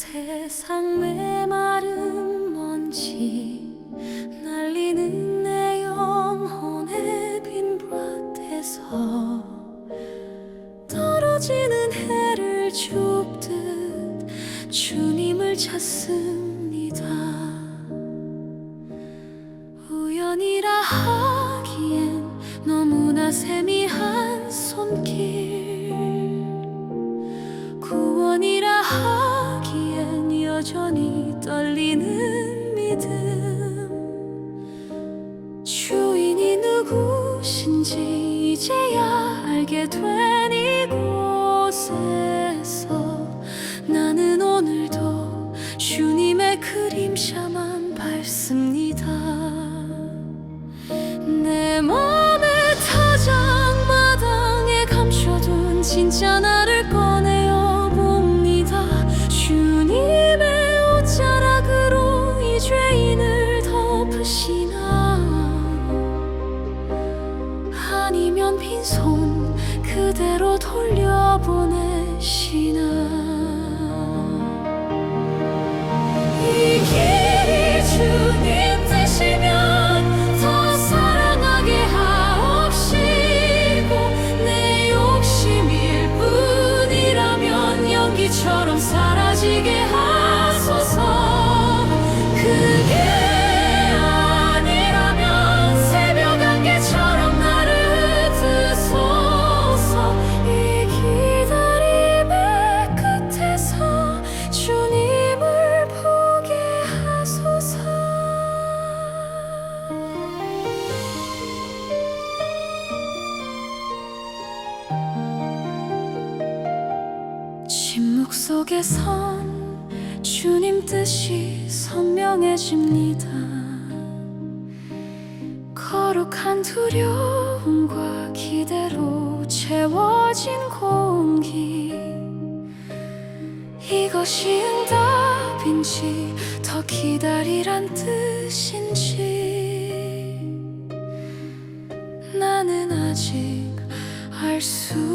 세상 메마른 먼지? 날리는 내 영혼의 빈 밭에서 떨어지는 해를 줍듯 주님을 찾습니다. 주인이 누구신지 이제야 알게 된 이곳에. 속에선 주님 뜻이 선명해집니다. 거룩한 두려움과 기대로 채워진 공기. 이것이 응답인지 더 기다리란 뜻인지 나는 아직 알수